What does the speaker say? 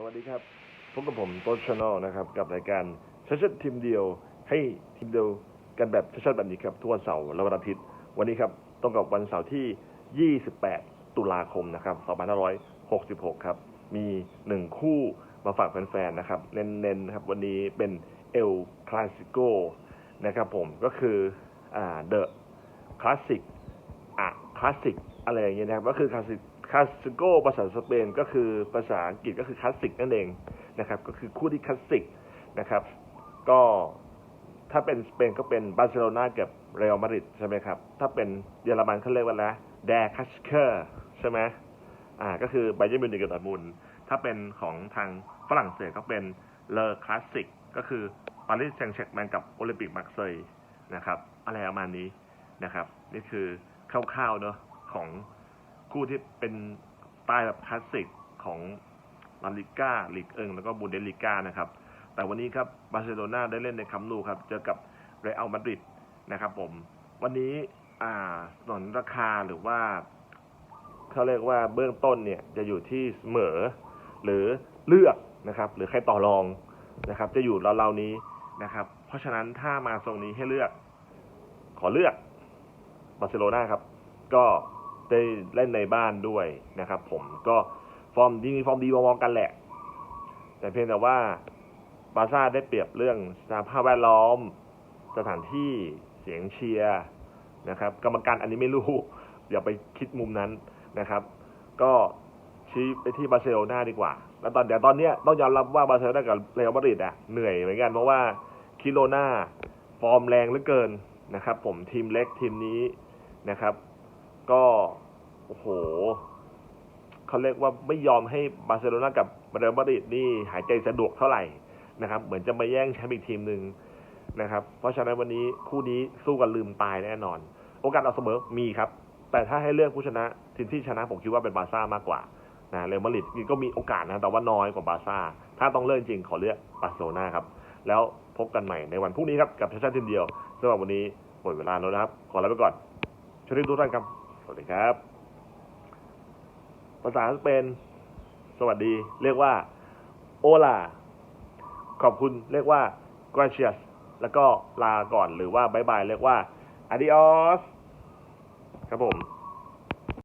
สวัสดีครับ พบกับผมต้นชานลนะครับ กับรายการชัดชัดทีมเดียว ให้ทีมเดียวกันแบบชัดชัดแบบนี้ครับ ทุกวันเสาร์และวันอาทิตย์ วันนี้ครับตรงกับวันเสาร์ที่ 28 ตุลาคมนะครับ 2566 ครับ มีหนึ่งคู่มาฝากแฟนๆ นะครับ เน้นๆนะครับ วันนี้เป็นเอลคลาสิโกนะครับผม ก็คืออ่าเดอะคลาสสิกอะคลาสสิกอะไรอย่างเงี้ยนะครับ ก็คือคลาสสิก คลาสสิโกภาษาสเปนก็คือภาษาอังกฤษก็คือคลาสสิกนั่นเองนะครับก็คือคู่ที่คลาสสิกนะครับก็ถ้าเป็นสเปนก็เป็นบาร์เซโลนากับเรอัลมาดริดใช่ไหมครับถ้าเป็นเยอรมันเขาเรียกว่าอะไรแดคัสเคอร์ใช่ไหมอ่าก็คือไบเยอร์มิวนิกกับดอร์มุนถ้าเป็นของทางฝรั่งเศสก็เป็นเลอคลาสสิกก็คือปารีสแซงต์แชร์กแมงกับโอลิมปิกมาร์เซย์นะครับอะไรประมาณนี้นะครับ นี่คือคร่าวๆเนอะของ คู่ที่เป็นสไตล์แบบคลาสสิกของลาลิก้าลีกเอิงแล้วก็บูเดสลิก้านะครับ แต่วันนี้ครับบาร์เซโลนาได้เล่นในคัมนูครับเจอกับเรอัลมาดริดนะครับผม วันนี้อ่าสนนราคาหรือว่าเขาเรียกว่าเบื้องต้นเนี่ยจะอยู่ที่เสมอ หรือเลือกนะครับ หรือใครต่อรองนะครับ จะอยู่เราวๆนี้นะครับ เพราะฉะนั้นถ้ามาทรงนี้ให้เลือก ขอเลือกบาร์เซโลนาครับ ก็ ได้เล่นในบ้านด้วยนะครับ ผมก็ฟอร์มดีมีฟอร์มดีมองกันแหละ แต่เพียงแต่ว่าบาซ่าได้เปรียบเรื่องสภาพแวดล้อม สถานที่เสียงเชียร์นะครับ กรรมการอันนี้ไม่รู้ อย่าไปคิดมุมนั้นนะครับ ก็ชี้ไปที่บาร์เซโลนาดีกว่า แล้วตอนเดี๋ยวตอนนี้ต้องยอมรับว่าบาร์เซโลนากับเรอัลมาดริดอะเหนื่อยเหมือนกันเพราะว่าคิโลนาฟอร์มแรงเหลือเกินนะครับ ผมทีมเล็กทีมนี้นะครับ ก็โอ้โหเขาเรียกว่าไม่ยอมให้บาร์เซโลนากับเรอัลมาดริดนี่หายใจสะดวกเท่าไหร่นะครับ เหมือนจะมาแย่งแชมป์อีกทีมหนึ่งนะครับ เพราะฉะนั้นวันนี้คู่นี้สู้กันลืมตายแน่นอน โอกาสเอาเสมอมีครับ แต่ถ้าให้เลือกผู้ชนะทีมที่ชนะผมคิดว่าเป็นบาร์ซ่ามากกว่านะเรอัลมาดริดก็มีโอกาสนะแต่ว่าน้อยกว่าบาร์ซ่า ถ้าต้องเลือกจริงขอเลือกบาร์เซโลนาครับ แล้วพบกันใหม่ในวันพรุ่งนี้ครับกับชาชาทีมเดียวสำหรับวันนี้หมดเวลาแล้วนะครับ ขอลาไปก่อนช่วยทุกท่านครับ วัสดีครับ ภาษาสเปน สวัสดี เรียกว่าโอลาขอบคุณเรียกว่า gracias แล้วก็ลาก่อนหรือว่าบายบาย เรียกว่า adios ครับผม